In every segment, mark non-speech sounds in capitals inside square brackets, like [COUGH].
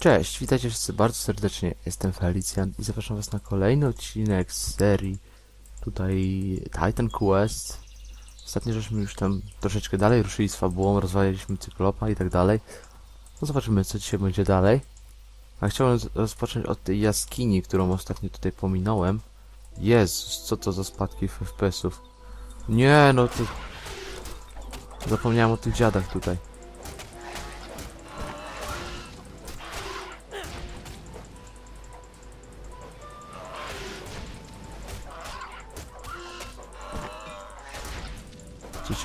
Cześć, witajcie wszyscy bardzo serdecznie. Jestem Felicjan i zapraszam was na kolejny odcinek z serii tutaj Titan Quest. Ostatnio żeśmy już tam troszeczkę dalej ruszyli z fabułą, rozwaliliśmy cyklopa i tak dalej. No zobaczymy co dzisiaj będzie dalej. A chciałem rozpocząć od tej jaskini, którą ostatnio tutaj pominąłem. Jezus, co to za spadki FPS-ów. Nie, no to... Zapomniałem o tych dziadach tutaj.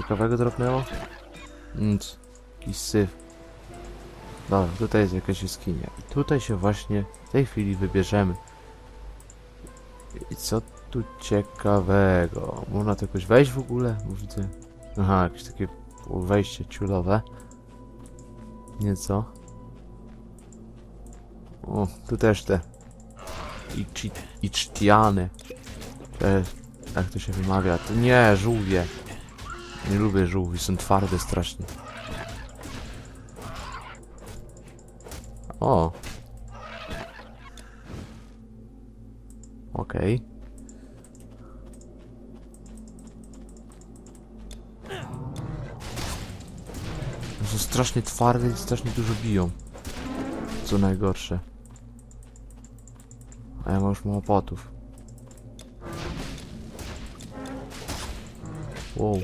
Ciekawego dropnęło? Nic. Jakiś syf. Dobra, tutaj jest jakaś jaskinia. I tutaj się właśnie w tej chwili wybierzemy. I co tu ciekawego? Można tu jakoś wejść w ogóle? Widzę. Aha, jakieś takie wejście ciulowe. Nieco. O, tu też te. Ichi, ichtiany. Te, jak to się wymawia? To nie, żółwie. Nie lubię żółwi, są twarde strasznie. O. Okej. Są strasznie twarde i strasznie dużo biją. Co najgorsze. A ja mam już mało potów. Wow.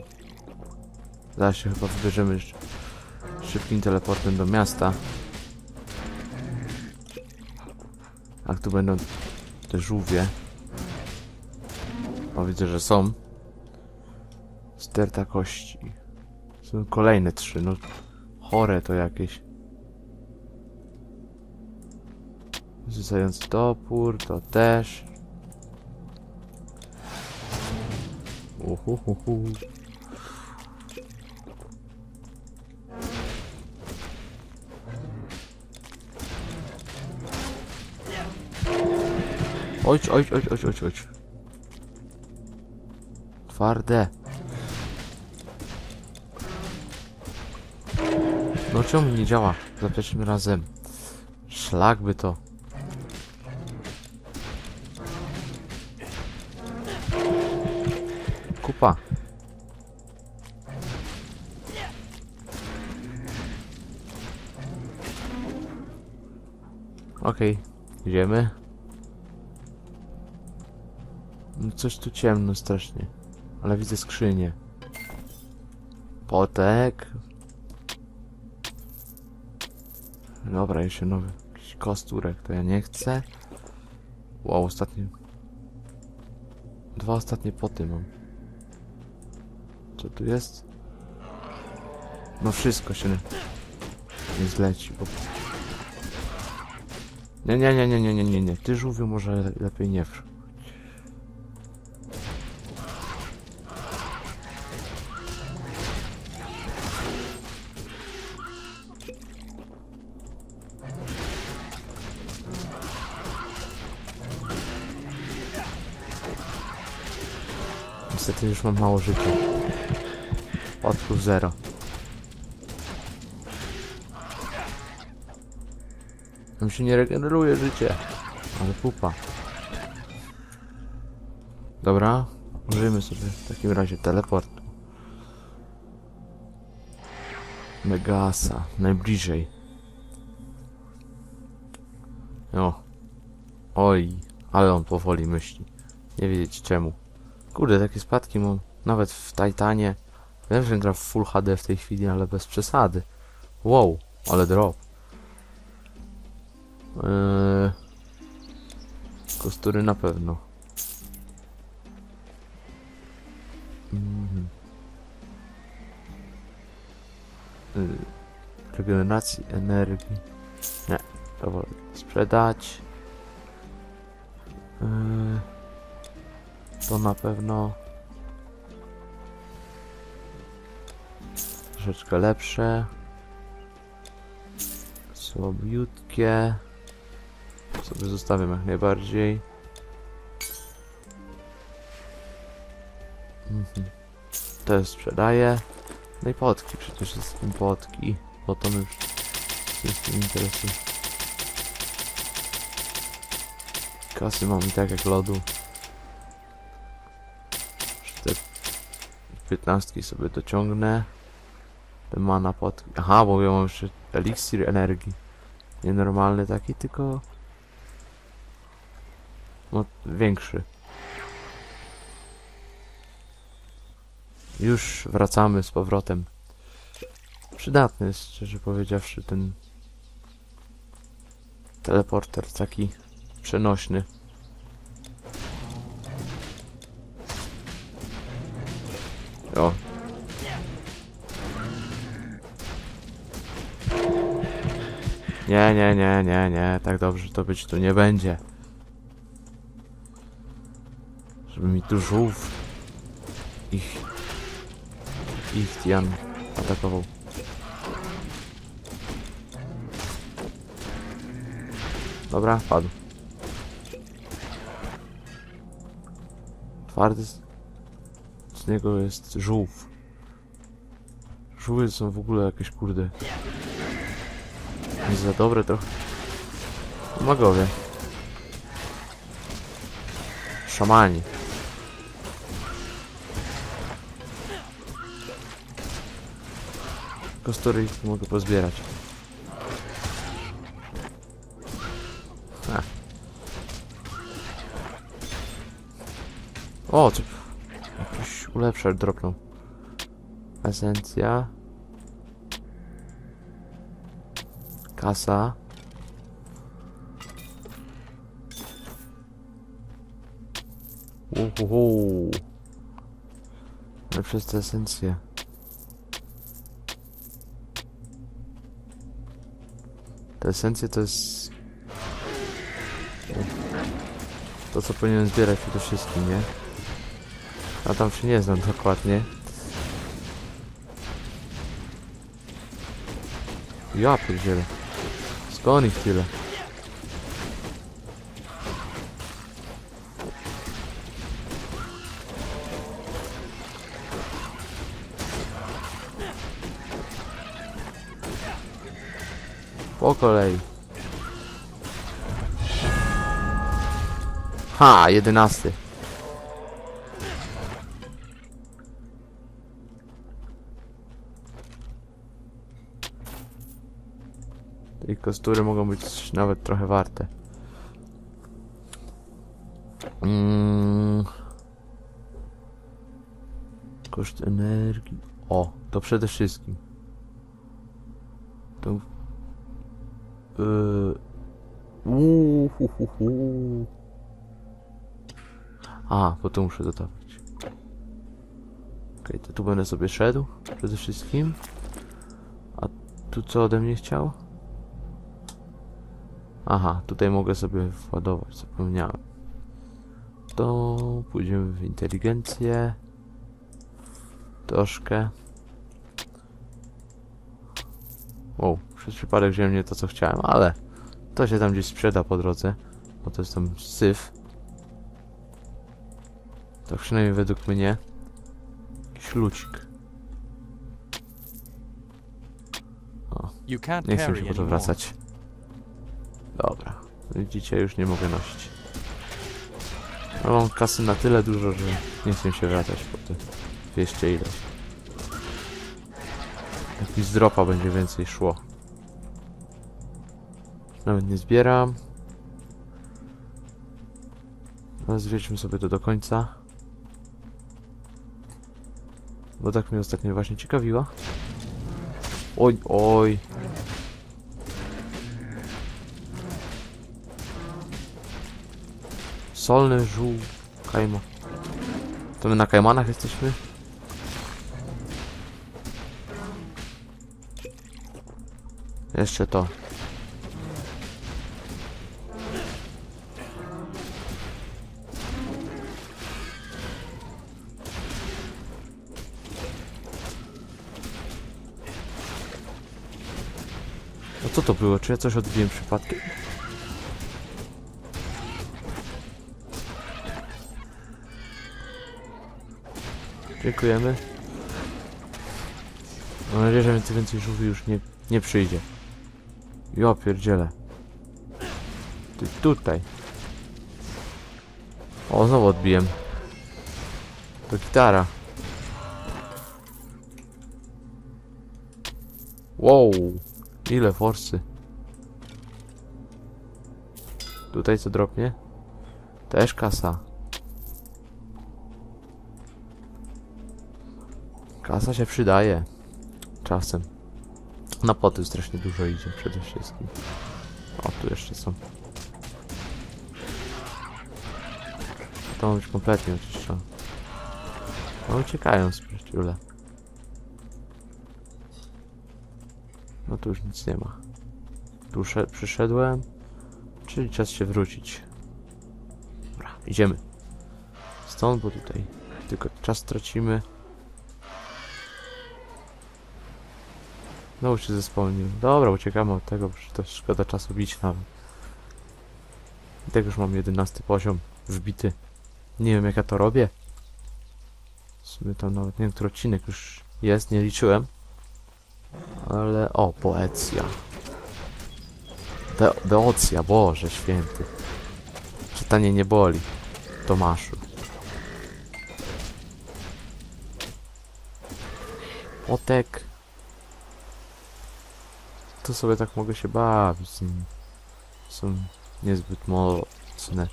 Zaraz się chyba wybierzemy sz- szybkim teleportem do miasta. A tu będą te żółwie. O, widzę, że są. Sterta kości. Są kolejne trzy, no chore to jakieś. Rzucający topór, to też. Uhuhuhu. Ojcz, ojcz, ojcz, ojcz, ojcz, ojcz. Twarde. No czemu nie działa za pierwszym razem? Szlak by to. Kupa. Okej, idziemy. Coś tu ciemno strasznie. Ale widzę skrzynię. Potek. Dobra, jeszcze nowy jakiś kosturek, to ja nie chcę. Wow, ostatnie. Dwa ostatnie poty mam. Co tu jest? No wszystko się nie, nie zleci, bo... Nie, nie, nie, nie, nie, nie, nie, nie. Ty żółwiu może le- lepiej nie wszedł. Niestety już mam mało życia. Odpływ zero. Tam się nie regeneruje życie. Ale pupa. Dobra. Użyjmy sobie w takim razie teleportu. Megasa. Najbliżej. O. Oj. Ale on powoli myśli. Nie wiedzieć czemu. Kurde, takie spadki mam nawet w Titanie. Wiem, że gra w Full HD w tej chwili, ale bez przesady. Wow, ale drop. Eee, kostury na pewno. Mhm. Yy, regeneracji energii. Nie, to wolę sprzedać. Yy, to na pewno troszeczkę lepsze. Słabiutkie. Sobie zostawiam jak najbardziej. Mhm. To sprzedaję. No i potki, przecież jest tym potki. Bo to już się z tym interesuje. Kasy mam i tak jak lodu. 15 sobie dociągnę. Ten mana pod... Aha, bo ja mam jeszcze eliksir energii. Nienormalny taki, tylko... No, większy. Już wracamy z powrotem. Przydatny jest, szczerze powiedziawszy, ten teleporter taki przenośny. Nie, nie, nie, nie, nie, tak dobrze to być tu nie będzie. Żeby mi tu żółw ich ich Tian atakował. Dobra, padł. Twardy z, z niego jest żółw. Żółwie są w ogóle jakieś kurde. Nie za dobre trochę. Magowie. Szamani. Kostory ich mogę pozbierać. Ha. O, co? Jakiś ulepszacz dropnął. Esencja. Kasa. Uhuhu. Ale przez te. Te esencje to jest... To co powinienem zbierać przede wszystkim, nie? A tam się nie znam dokładnie. Ja pierdzielę. Skąd ich tyle? Po kolei. Ha, jedenasty. Kostury mogą być nawet trochę warte. Mm. Koszt energii. O, to przede wszystkim. To Yy... Uuu. A, bo to muszę dodawać. Okej, to tu będę sobie szedł przede wszystkim. A tu co ode mnie chciał? Aha, tutaj mogę sobie władować, zapomniałem. To pójdziemy w inteligencję. Troszkę. Wow, przez przypadek wziąłem nie to co chciałem, ale to się tam gdzieś sprzeda po drodze, bo to jest tam syf. To przynajmniej według mnie jakiś lucik. You can't Nie chcę się po to wracać. Dobra, widzicie, już nie mogę nosić. No, mam kasy na tyle dużo, że nie chcę się wracać po te 200 ileś. Jakiś z dropa będzie więcej szło. Nawet nie zbieram. Ale zwiedźmy sobie to do końca. Bo tak mnie ostatnio właśnie ciekawiło. Oj, oj. Solny żół. Kajma. To my na kajmanach jesteśmy? Jeszcze to. No co to było? Czy ja coś odbiłem przypadkiem? Dziękujemy. Mam nadzieję, że więcej, więcej żółwi już nie, nie przyjdzie. Jo, pierdziele. Ty tutaj. O, znowu odbiłem. To gitara. Wow, ile forsy. Tutaj co dropnie? Też kasa. Kasa się przydaje. Czasem. Na poty strasznie dużo idzie przede wszystkim. O, tu jeszcze są. To ma być kompletnie oczyszczone. No uciekają spryciule. No tu już nic nie ma. Tu sze- przyszedłem, czyli czas się wrócić. Dobra, idziemy. Stąd, bo tutaj tylko czas tracimy. Znowu się zespełnił. Dobra, uciekamy od tego, bo to szkoda czasu bić nawet. I tak już mam 11 poziom wbity. Nie wiem jak ja to robię. W sumie tam nawet nie wiem, który odcinek już jest, nie liczyłem. Ale o, poecja. De deocja, Boże święty. Czytanie nie boli. Tomaszu. Otek. To sobie tak mogę się bawić. Są niezbyt mocne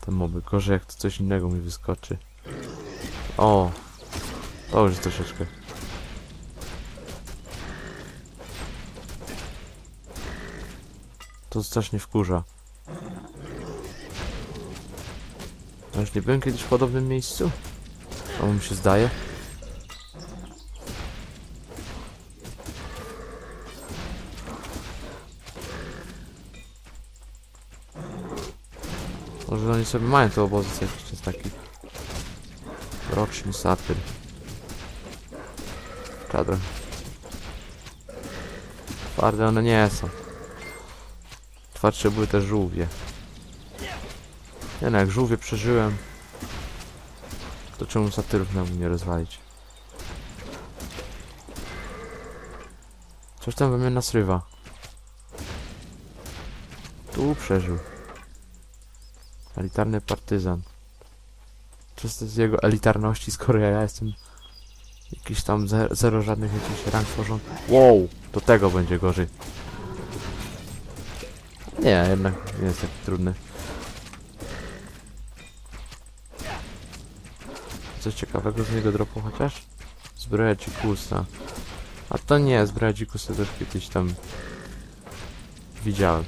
te moby. Gorzej jak to coś innego mi wyskoczy. O! To już troszeczkę. To strasznie wkurza. A już nie byłem kiedyś w podobnym miejscu? A mi się zdaje? Może oni sobie mają te obozy jakiś czas taki. Roczny satyr. Kadr. Twarde one nie są. Twardsze były te żółwie. Nie no, jak żółwie przeżyłem, to czemu satyrów nam nie rozwalić? Coś tam we mnie nasrywa. Tu przeżył. Elitarny partyzan. To z jego elitarności, skoro ja jestem jakiś tam ze zero żadnych jakichś rank tworzą? Wow, do tego będzie gorzej. Nie, jednak nie jest taki trudny. Coś ciekawego z niego dropu chociaż? Zbroja dzikusa. A to nie, zbroja dzikusa też kiedyś tam widziałem.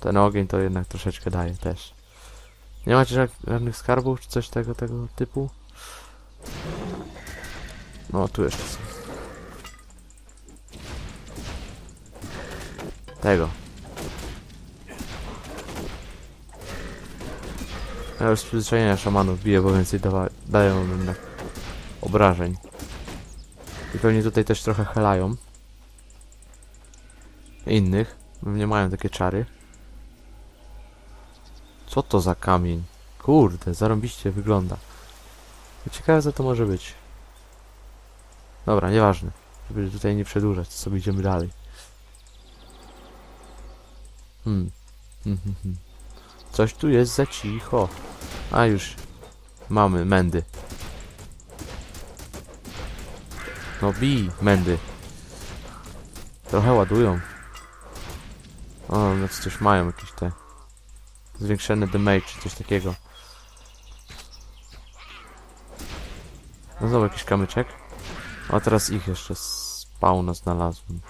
Ten ogień to jednak troszeczkę daje też. Nie macie ża- żadnych skarbów czy coś tego, tego typu? No, tu jeszcze są. Tego. Ja już z przyzwyczajenia szamanów biję, bo więcej dawa dają jednak obrażeń. I pewnie tutaj też trochę helają. Innych. Pewnie mają takie czary. Co to za kamień? Kurde, zarąbiście wygląda. Ciekawe co to może być. Dobra, nieważne. Żeby tutaj nie przedłużać, to sobie idziemy dalej. Hmm. [LAUGHS] Coś tu jest za cicho. A już. Mamy mędy. No bij, mędy. Trochę ładują. O, no coś mają jakieś te... Zwiększony damage czy coś takiego. No znowu jakiś kamyczek. A teraz ich jeszcze spawna znalazłem.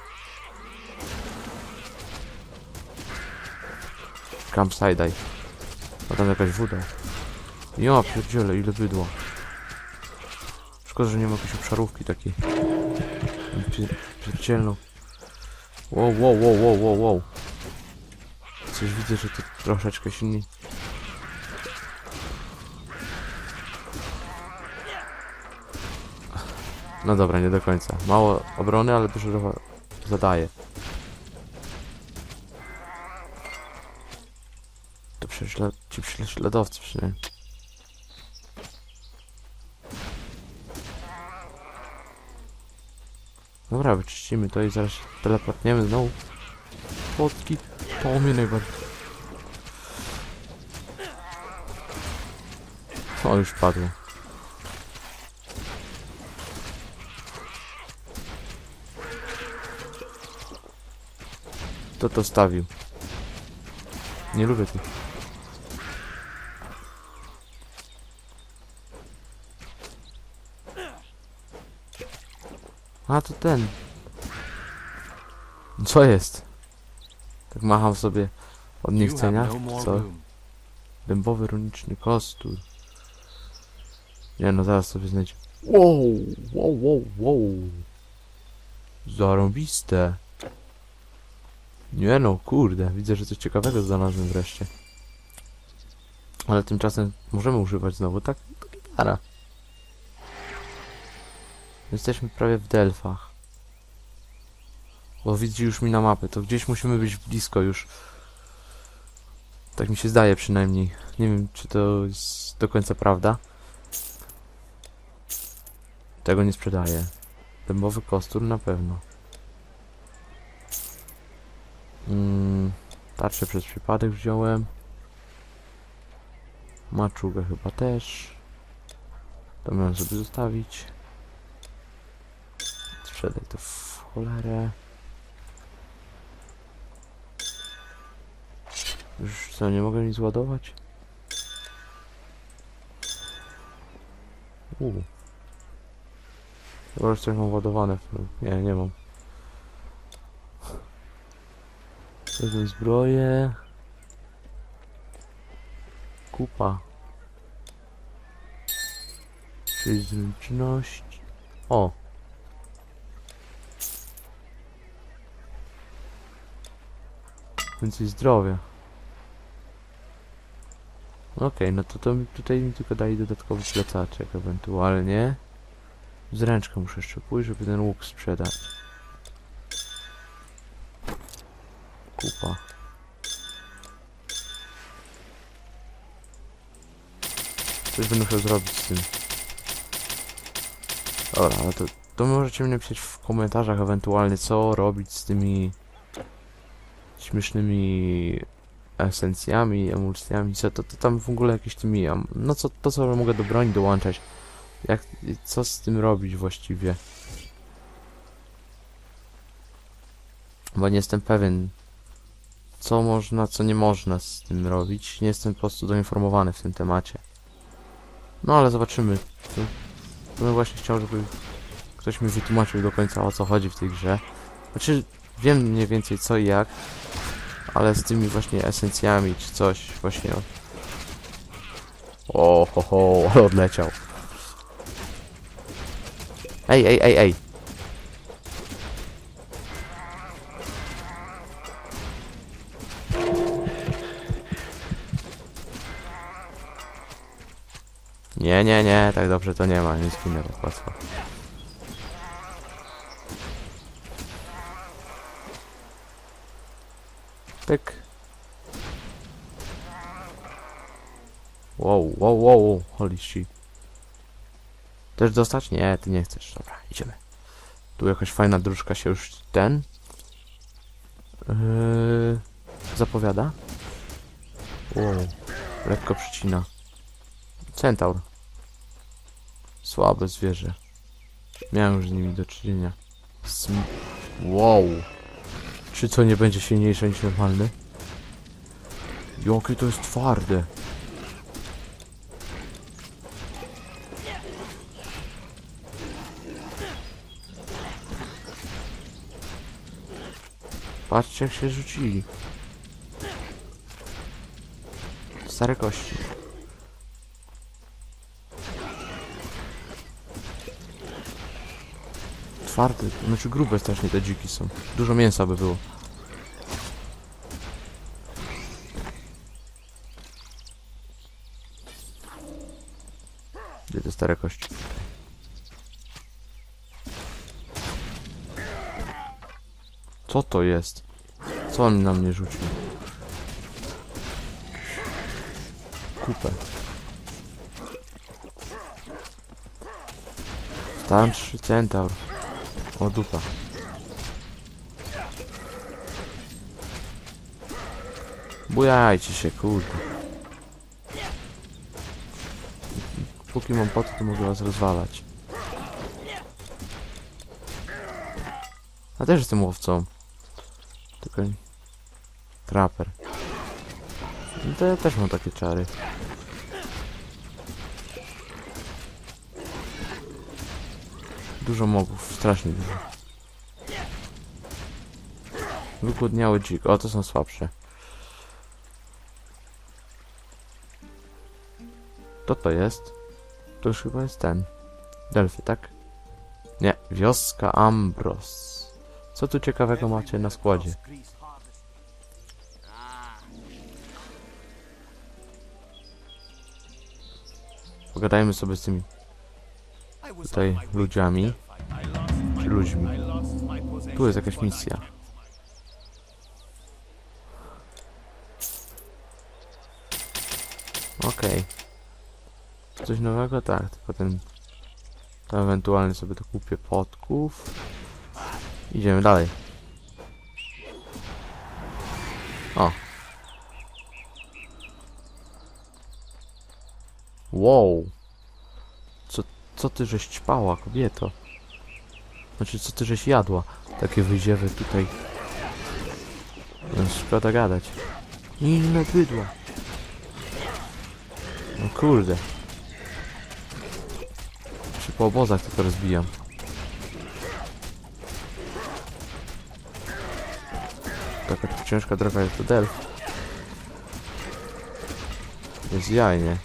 Campsite. A tam jakaś woda. Ja pierdziele, ile bydła. Szkoda, że nie ma jakiejś obszarówki takiej. Pier- Pierdzielną. Wow, wow, wow, wow, wow, wow. Coś widzę, że to troszeczkę silniej. No dobra, nie do końca. Mało obrony, ale dużo zadaje. To prześlad... ci prześladowcy przynajmniej. Dobra, wyczyścimy to i zaraz teleportniemy znowu. fotki. Mnie najbardziej... O, już. Kto to stawił? Nie lubię tych. A, to ten. Co jest? Tak macham sobie od niechcenia. no Co? Dębowy runiczny kostur. Nie no, zaraz sobie znajdzie. Wow, wow, wow, wow. Zarąbiste. Nie no, kurde, widzę, że coś ciekawego znalazłem wreszcie. Ale tymczasem możemy używać znowu, tak? To gitara. Jesteśmy prawie w Delfach. Bo widzi już mi na mapę, to gdzieś musimy być blisko już. Tak mi się zdaje przynajmniej. Nie wiem, czy to jest do końca prawda. Tego nie sprzedaję. Dębowy kostur na pewno. Mm, tarczę przez przypadek wziąłem. Maczugę chyba też. To miałem sobie zostawić. Sprzedaj to w cholerę. Już co, nie mogę nic ładować? Uuu. Chyba już coś mam ładowane. Nie, nie mam. Wezmę zbroję. Kupa. Czyli zręczność. O! Więcej zdrowia. Okej, no to, to tutaj mi tylko dali dodatkowy plecaczek ewentualnie. Zręczkę muszę jeszcze pójść, żeby ten łuk sprzedać. Kupa. Coś będę musiał zrobić z tym. Dobra, ale to, to możecie mi napisać w komentarzach ewentualnie, co robić z tymi śmiesznymi esencjami, emulsjami, co to, to tam w ogóle jakieś tymi, em, no co, to co mogę do broni dołączać. Jak, co z tym robić właściwie? Bo nie jestem pewien, co można, co nie można z tym robić. Nie jestem po prostu doinformowany w tym temacie. No ale zobaczymy. To, to bym właśnie chciał, żeby ktoś mi wytłumaczył do końca o co chodzi w tej grze. Znaczy, wiem mniej więcej co i jak, ale z tymi właśnie esencjami czy coś właśnie. O, ho, ho, ale odleciał. Ej, ej, ej, ej. Nie, nie, nie, tak dobrze to nie ma, nie zginę tak łatwo. Wow, wow, wow, holy shit. Też dostać? Nie, ty nie chcesz. Dobra, idziemy. Tu jakaś fajna dróżka się już ten yy, zapowiada. Wow, lekko przycina. Centaur. Słabe zwierzę. Miałem już z nimi do czynienia. Sm wow. Czy co nie będzie silniejsze niż normalny? Jakie to jest twarde. Patrzcie jak się rzucili. Stare kości. Twarde, znaczy grube strasznie te dziki są. Dużo mięsa by było. Gdzie te stare kości? Co to jest? Co on na mnie rzucił? Kupę. Starszy centaur. O dupa. Bujajcie się, kurde. Póki mam po to, mogę was rozwalać. A też jestem łowcą. Tylko... Trapper. No to ja też mam takie czary. Dużo mobów, strasznie dużo. Wygłodniały dzik. O, to są słabsze. To to jest? To już chyba jest ten. Delphi, tak? Nie, wioska Ambros. Co tu ciekawego macie na składzie? Pogadajmy sobie z tymi tutaj ludziami. Czy ludźmi. Tu jest jakaś misja. Okej. Coś nowego? Tak, tylko ten... To ewentualnie sobie to kupię potków. Idziemy dalej. O. Wow. Co, co ty żeś ćpała, kobieto? Znaczy, co ty żeś jadła? Takie wyziewy tutaj. No, szkoda gadać. Inne bydła. No kurde. Czy po obozach tylko rozbijam. Taka ciężka droga jest do Delft. Jest jajnie.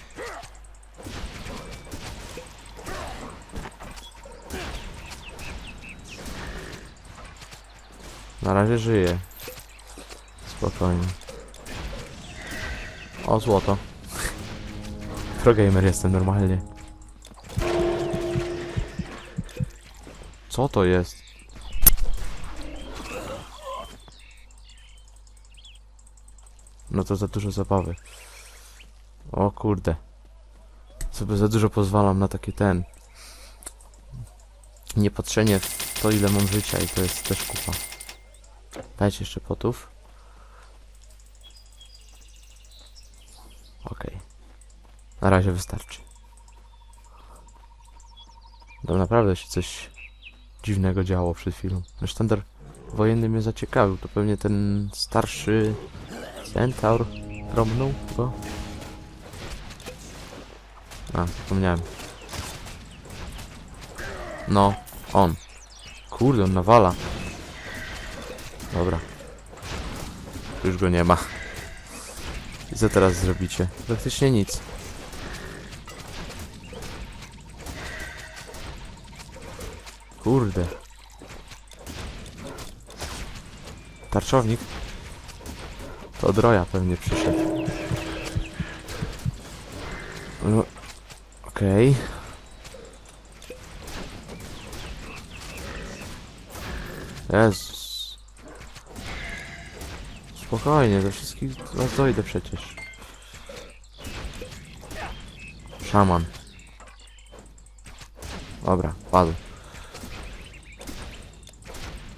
Na razie żyję. Spokojnie. O, złoto. [LAUGHS] Progamer jestem normalnie. Co to jest? No to za dużo zabawy. O kurde. Sobie za dużo pozwalam na taki ten. Niepatrzenie w to ile mam życia i to jest też kupa. Dajcie jeszcze potów. Okej. Na razie wystarczy. To naprawdę się coś dziwnego działo przed chwilą. No sztandar wojenny mnie zaciekawił. To pewnie ten starszy centaur promnął go. A, zapomniałem. No, on. Kurde, on nawala. Dobra. Już go nie ma. I co teraz zrobicie? Praktycznie nic. Kurde. Tarczownik? To od Roja pewnie przyszedł. No, Okej. Jezus. Spokojnie, do wszystkich was dojdę przecież. Szaman. Dobra, padł.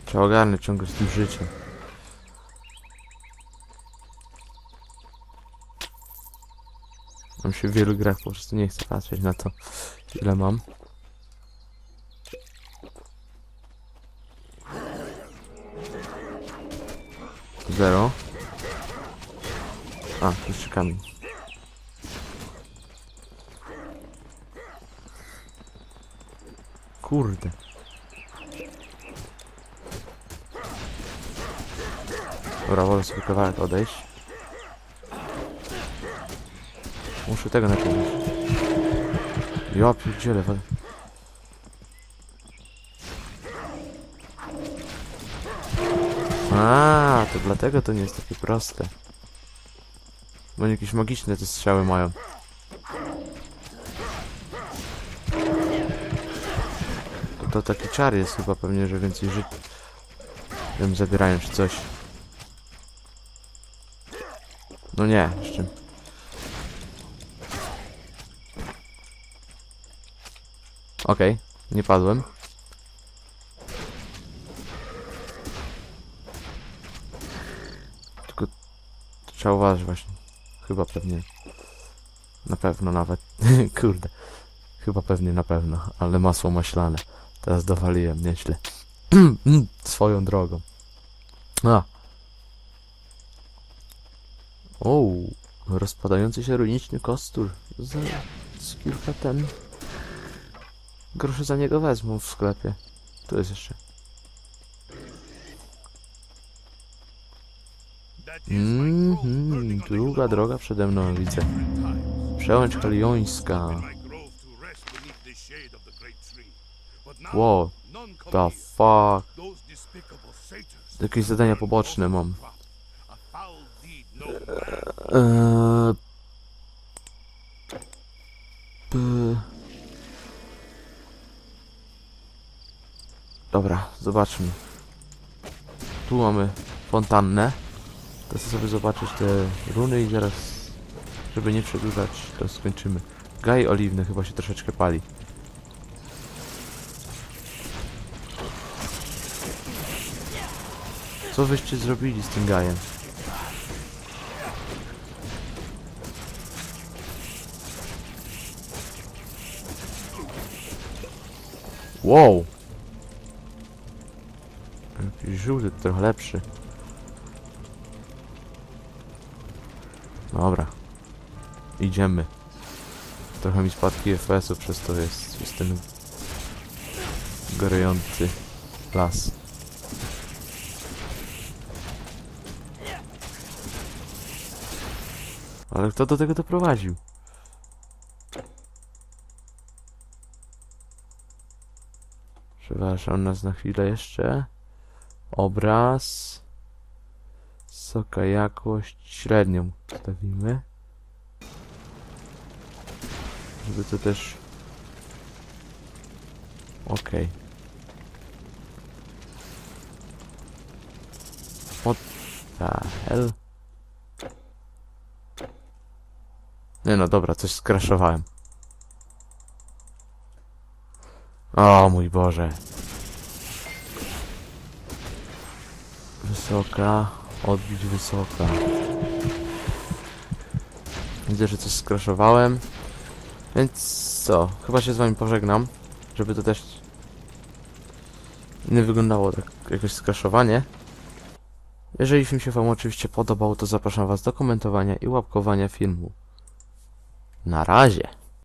Trzeba ogarnąć ciągle z tym życiem. Mam się w wielu grach po prostu nie chcę patrzeć na to, ile mam. Zero. A, jeszcze kamień. Kurde. Dobra, wolę sobie kawałek odejść. Muszę tego napisać. Ja pierdzielę, wal... A, to dlatego to nie jest takie proste. Bo jakieś magiczne te strzały mają. To, to taki czar jest chyba pewnie, że więcej żyć. Wiem, zabierają czy coś. No nie, jeszcze. Okej, nie padłem. Tylko Trzeba uważać właśnie. Chyba pewnie. Na pewno nawet. [LAUGHS] Kurde. Chyba pewnie na pewno. Ale masło maślane. Teraz dowaliłem nieźle. [CLEARS THROAT] Swoją drogą. A. O, rozpadający się runiczny kostur. Za, z kilka ten. Groszy za niego wezmą w sklepie. Tu jest jeszcze. Mhm, długa droga przede mną widzę. Przełęcz Haliońska. Wow, the fuck. Jakieś zadania poboczne mam. Eee... Dobra, zobaczmy. Tu mamy fontannę. To sobie zobaczyć te runy i zaraz, żeby nie przedłużać, to skończymy. Gaj oliwny chyba się troszeczkę pali. Co wyście zrobili z tym gajem? Wow! Żółty, trochę lepszy. Dobra. Idziemy. Trochę mi spadki FPS-u przez to jest, jest ten gorejący las. Ale kto do tego doprowadził? Przepraszam nas na chwilę jeszcze. Obraz. Wysoka jakość, średnią stawimy. Żeby to też... Okej. What the hell? Nie no, dobra, coś skraszowałem. O mój Boże. Wysoka, odbić wysoka. Widzę, że coś skraszowałem. Więc co? Chyba się z wami pożegnam. Żeby to też nie wyglądało tak jakoś skraszowanie. Jeżeli film się wam oczywiście podobał, to zapraszam was do komentowania i łapkowania filmu. Na razie.